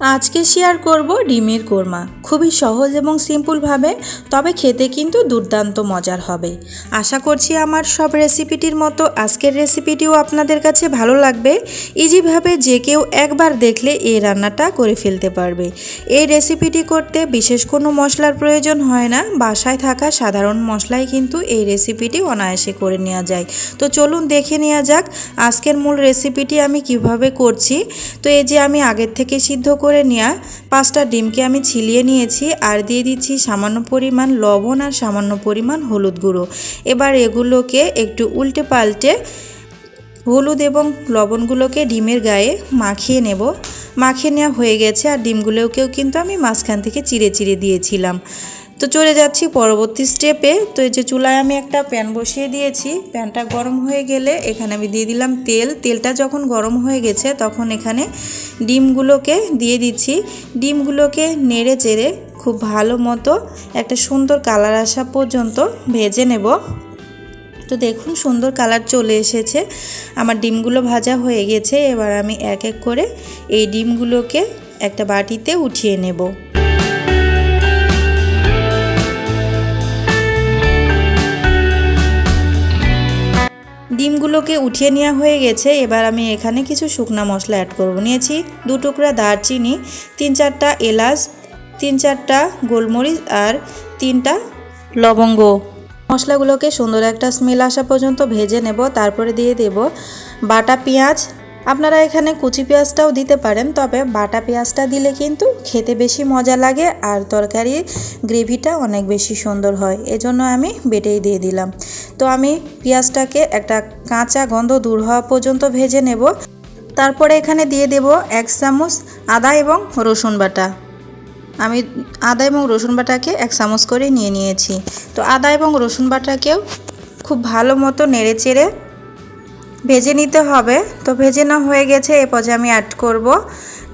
আজকে শেয়ার করব ডিমের কোরমা। খুবই সহজ এবং সিম্পলভাবে তবে খেতে কিন্তু দুর্দান্ত মজার হবে। আশা করছি আমার সব রেসিপিটির মতো আজকের রেসিপিটিও আপনাদের কাছে ভালো লাগবে। ইজিভাবে যে কেউ একবার দেখলে এই রান্নাটা করে ফেলতে পারবে। এই রেসিপিটি করতে বিশেষ কোনো মশলার প্রয়োজন হয় না। বাসায় থাকা সাধারণ মশলাই কিন্তু এই রেসিপিটি অনায়াসে করে নেওয়া যায়। তো চলুন দেখে নেওয়া যাক আজকের মূল রেসিপিটি আমি কীভাবে করছি। তো এই যে আমি আগের থেকে সিদ্ধ করে নেওয়া পাঁচটা ডিমকে আমি ছিলিয়ে নিয়েছি আর দিয়ে দিচ্ছি সামান্য পরিমাণ লবণ আর সামান্য পরিমাণ হলুদ গুঁড়ো। এবার এগুলোকে একটু উল্টে পাল্টে হলুদ এবং লবণগুলোকে ডিমের গায়ে মাখিয়ে নেব। মাখিয়ে নেওয়া হয়ে গেছে আর ডিমগুলোকেও কিন্তু আমি মাঝখান থেকে চিড়ে চিড়ে দিয়েছিলাম। তো চলে যাচ্ছি পরবর্তী স্টেপে তো এই যে চুলায় আমি একটা প্যান বসিয়ে দিয়েছি। প্যানটা গরম হয়ে গেলে এখানে আমি দিয়ে দিলাম তেল। তেলটা যখন গরম হয়ে গেছে তখন এখানে ডিমগুলোকে দিয়ে দিচ্ছি। ডিমগুলোকে নেড়ে চেড়ে খুব ভালো মতো একটা সুন্দর কালার আসা পর্যন্ত ভেজে নেব। তো দেখুন সুন্দর কালার চলে এসেছে। আমার ডিমগুলো ভাজা হয়ে গেছে। এবার আমি এক এক করে এই ডিমগুলোকে একটা বাটিতে উঠিয়ে নেব। ডিমগুলোকে উঠিয়ে নেওয়া হয়ে গেছে। এবার আমি এখানে কিছু শুকনা মশলা অ্যাড করব। নিয়েছি দু টুকরা দারচিনি, তিন চারটা এলাচ, তিন চারটা গোলমরিচ আর তিনটা লবঙ্গ। মশলাগুলোকে সুন্দর একটা স্মেল আসা পর্যন্ত ভেজে নেব। তারপরে দিয়ে দেব বাটা পেঁয়াজ। আপনারা এখানে কুচি পেঁয়াজটাও দিতে পারেন, তবে বাটা পেঁয়াজটা দিলে কিন্তু খেতে বেশি মজা লাগে আর তরকারি গ্রেভিটা অনেক বেশি সুন্দর হয়। এজন্য আমি বেটেই দিয়ে দিলাম। তো আমি পেঁয়াজটাকে একটা কাঁচা গন্ধ দূর হওয়া পর্যন্ত ভেজে নেব। তারপরে এখানে দিয়ে দেব এক চামচ আদা এবং রসুন বাটা। আমি আদা এবং রসুন বাটাকে এক চামচ করে নিয়ে নিয়েছি। তো আদা এবং রসুন বাটাকেও খুব ভালো মতো নেড়ে চেড়ে ভেজে নিতে হবে। তো ভেজে না হয়ে গেছে, এ পর্যায়ে আমি অ্যাড করব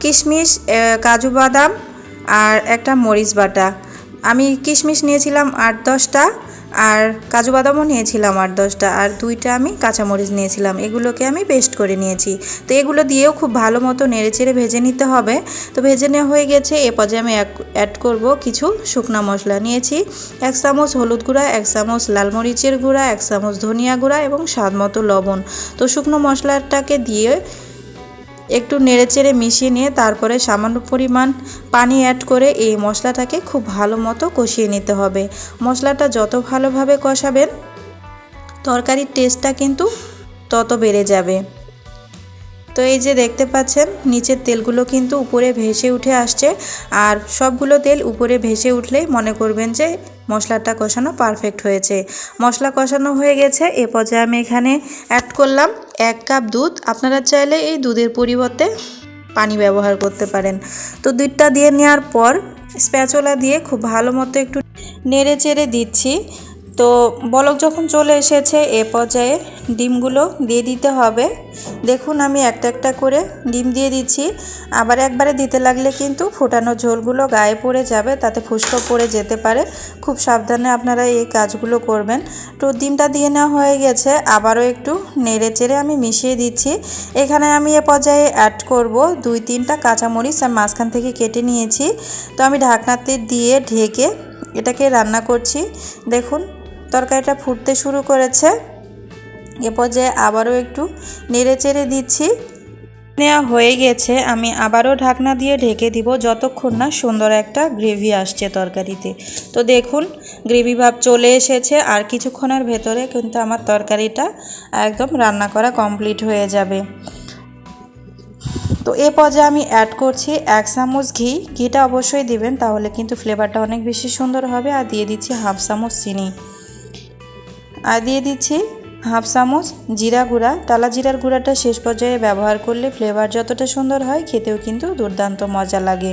কিশমিশ কাজু বাদাম আর একটা মরিচ বাটা। আমি কিশমিশ নিয়েছিলাম আট দশটা। আর কাজু বাদামও নিয়েছিলাম আট দশটা, আর দুইটা আমি কাঁচামরিচ নিয়েছিলাম। এগুলোকে আমি পেস্ট করে নিয়েছি। তো এগুলো দিয়েও খুব ভালো মতো নেড়ে চেড়ে ভেজে নিতে হবে। তো ভেজে নেওয়া হয়ে গেছে, এ পর্যায়ে আমি অ্যাড করব কিছু শুকনো মশলা নিয়েছি। এক চামচ হলুদ গুঁড়া, এক চামচ লাল মরিচের গুঁড়া, এক চামচ ধনিয়া গুঁড়া এবং স্বাদ মতো লবণ। তো শুকনো মশলাটাকে দিয়ে একটু নেড়েচেড়ে মিশিয়ে নিয়ে তারপরে সামান্য পরিমাণ পানি অ্যাড করে এই মশলাটাকে খুব ভালো মতো কষিয়ে নিতে হবে। মশলাটা যত ভালোভাবে কষাবেন, তরকারির টেস্টটা কিন্তু তত বেড়ে যাবে। তো এই যে দেখতে পাচ্ছেন, নিচের তেলগুলো কিন্তু উপরে ভেসে উঠে আসছে। আর সবগুলো তেল উপরে ভেসে উঠলেই মনে করবেন যে মশলাটা কষানো পারফেক্ট হয়েছে। মশলা কষানো হয়ে গেছে। এ পর্যায়ে আমি এখানে অ্যাড করলাম এক কাপ দুধ। আপনারা চাইলে এই দুধের পরিবর্তে পানি ব্যবহার করতে পারেন। তো দুধটা দিয়ে নেওয়ার পর স্প্যাচোলা দিয়ে খুব ভালো মতো একটু নেড়ে চেড়ে দিচ্ছি। তো বলক যখন চলে এসেছে, এ পর্যায়ে ডিমগুলো দিয়ে দিতে হবে। দেখুন, আমি একটা একটা করে ডিম দিয়ে দিচ্ছি। আবার একবারে দিতে লাগলে কিন্তু ফোটানো ঝোলগুলো গায়ে পড়ে যাবে, তাতে ফুসকো পড়ে যেতে পারে। খুব সাবধানে আপনারা এই কাজগুলো করবেন। তো ডিমটা দিয়ে নেওয়া হয়ে গেছে। আবারও একটু নেড়ে চেড়ে আমি মিশিয়ে দিচ্ছি। এখানে আমি এ পর্যায়ে অ্যাড করব দুই তিনটা কাঁচামরিচ আর মাঝখান থেকে কেটে নিয়েছি। তো আমি ঢাকনাতে দিয়ে ঢেকে এটাকে রান্না করছি। দেখুন তরকারিটা ফুটতে শুরু করেছে। এ পর্যায়ে আবারও একটু নেড়ে চেড়ে দিচ্ছি। নেওয়া হয়ে গেছে, আমি আবারও ঢাকনা দিয়ে ঢেকে দিব যতক্ষণ না সুন্দর একটা গ্রেভি আসছে তরকারিতে। তো দেখুন, গ্রেভি ভাব চলে এসেছে, আর কিছুক্ষণের ভেতরে কিন্তু আমার তরকারিটা একদম রান্না করা কমপ্লিট হয়ে যাবে। তো এ পর্যায়ে আমি অ্যাড করছি এক চামচ ঘি। ঘিটা অবশ্যই দিবেন, তাহলে কিন্তু ফ্লেভারটা অনেক বেশি সুন্দর হবে, আর দিয়ে দিচ্ছি হাফ চামচ চিনি। আর দিয়ে দিচ্ছি হাফ চামচ জিরা গুঁড়া। টালা জিরার গুঁড়াটা শেষ পর্যায়ে ব্যবহার করলে ফ্লেভার যতটা সুন্দর হয়, খেতেও কিন্তু দুর্দান্ত মজা লাগে।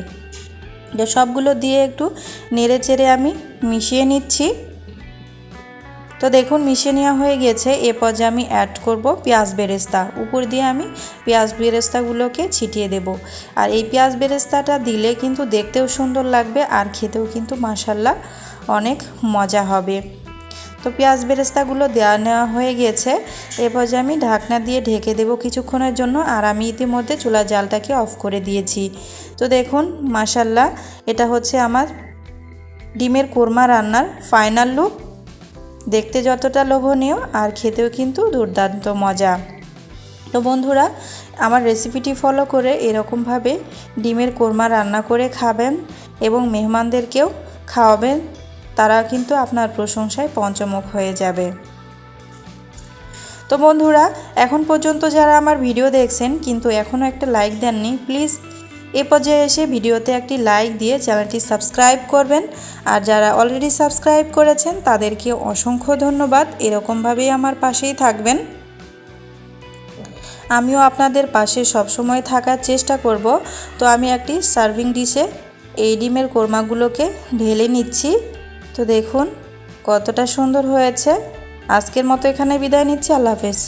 তো সবগুলো দিয়ে একটু নেড়ে চেড়ে আমি মিশিয়ে নিচ্ছি। তো দেখুন, মিশিয়ে নেওয়া হয়ে গেছে। এ পর্যায়ে আমি অ্যাড করব পেঁয়াজ বেরেস্তা। উপর দিয়ে আমি পেঁয়াজ বেরেস্তাগুলোকে ছিটিয়ে দেব। আর এই পেঁয়াজ বেরেস্তাটা দিলে কিন্তু দেখতেও সুন্দর লাগবে আর খেতেও কিন্তু মাসাল্লাহ অনেক মজা হবে। তো পেঁয়াজ বেরেস্তাগুলো দেওয়া নেওয়া হয়ে গিয়েছে। এ পর্যায়ে আমি ঢাকনা দিয়ে ঢেকে দেবো কিছুক্ষণের জন্য আর আমি ইতিমধ্যে চুলার জালটাকে অফ করে দিয়েছি। তো দেখুন মাসাল্লাহ এটা হচ্ছে আমার ডিমের কোরমা রান্নার ফাইনাল লুক। দেখতে যতটা লোভনীয় আর খেতেও কিন্তু দুর্দান্ত মজা। তো বন্ধুরা, আমার রেসিপিটি ফলো করে এরকমভাবে ডিমের কোরমা রান্না করে খাবেন এবং মেহমানদেরকেও খাওয়াবেন। তারা কিন্তু আপনার প্রশংসায় পঞ্চমুখ হয়ে যাবে। তো বন্ধুরা, এখন পর্যন্ত যারা আমার ভিডিও দেখছেন, কিন্তু এখনও একটা লাইক দেননি, প্লিজ এ পর্যায়ে এসে ভিডিওতে একটি লাইক দিয়ে চ্যানেলটি সাবস্ক্রাইব করবেন। আর যারা অলরেডি সাবস্ক্রাইব করেছেন, তাদেরকে অসংখ্য ধন্যবাদ। এরকমভাবেই আমার পাশেই থাকবেন। আমিও আপনাদের পাশে সবসময় থাকার চেষ্টা করব। তো আমি একটি সার্ভিং ডিশে এই ডিমের কোরমাগুলোকে ঢেলে নিচ্ছি। তো দেখুন কতটা সুন্দর হয়েছে। আজকের মতো এখানে বিদায় নিচ্ছি আল্লাহ হাফেজ।